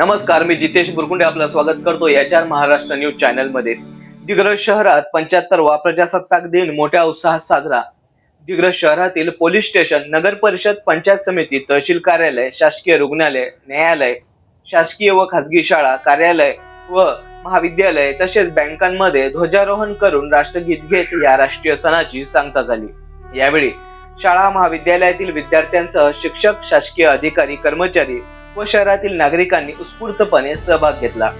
नमस्कार मी जितेश बुरकुंडे आपलं स्वागत करतो याच्या महाराष्ट्र न्यूज चॅनलमध्ये दिग्रज शहरात पंच्याहत्तरवा प्रजासत्ताक दिन मोठ्या उत्साहात साजरा. दिग्रज शहरातील पोलीस स्टेशन नगर परिषद पंचायत समिती तहसील कार्यालय शासकीय रुग्णालय न्यायालय शासकीय व खासगी शाळा कार्यालय व महाविद्यालय तसेच बँकांमध्ये ध्वजारोहण करून राष्ट्रगीत घेत या राष्ट्रीय सणाची सांगता झाली. यावेळी शाळा महाविद्यालयातील विद्यार्थ्यांसह शिक्षक शासकीय अधिकारी कर्मचारी व शहरातील नागरिकांनी उत्स्फूर्तपणे सहभाग घेतला.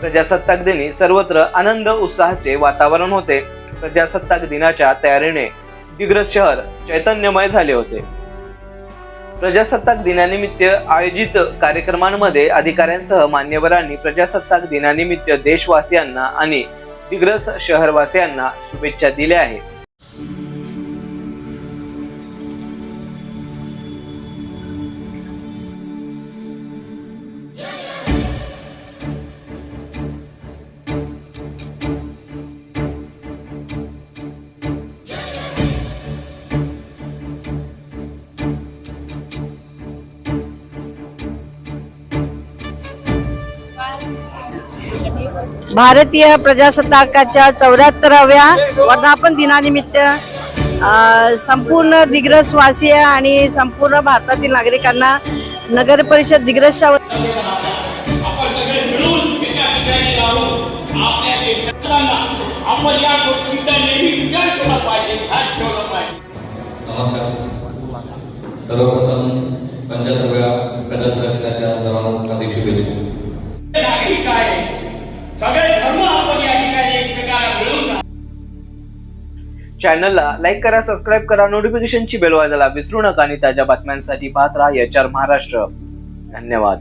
प्रजासत्ताक दिनी सर्वत्र आनंद उत्साहाचे वातावरण होते. प्रजासत्ताक दिनाच्या तयारीने दिग्रस शहर चैतन्यमय झाले होते. प्रजासत्ताक दिनानिमित्त आयोजित कार्यक्रमांमध्ये अधिकाऱ्यांसह मान्यवरांनी प्रजासत्ताक दिनानिमित्त देशवासियांना आणि दिग्रस शहरवासियांना शुभेच्छा दिल्या आहेत. भारतीय प्रजासत्ताकाच्या चौऱ्याहत्तराव्या वर्धापन दिनानिमित्त संपूर्ण दिग्रसवासीय आणि संपूर्ण भारतातील नागरिकांना नगर परिषद दिग्रसच्या सर्वप्रथम पंच्याहत्तरव्या प्रजासत्ताक दिनाच्या सर्वांना हार्दिक शुभेच्छा. नागरिक आहे सगळे धर्म आपण या ठिकाणी एकमेकाला मिळून चॅनलला लाईक करा सबस्क्राईब करा नोटिफिकेशनची बेल वाजायला विसरू नका आणि ताज्या बातम्यांसाठी पाहत राहा याच्यावर महाराष्ट्र धन्यवाद.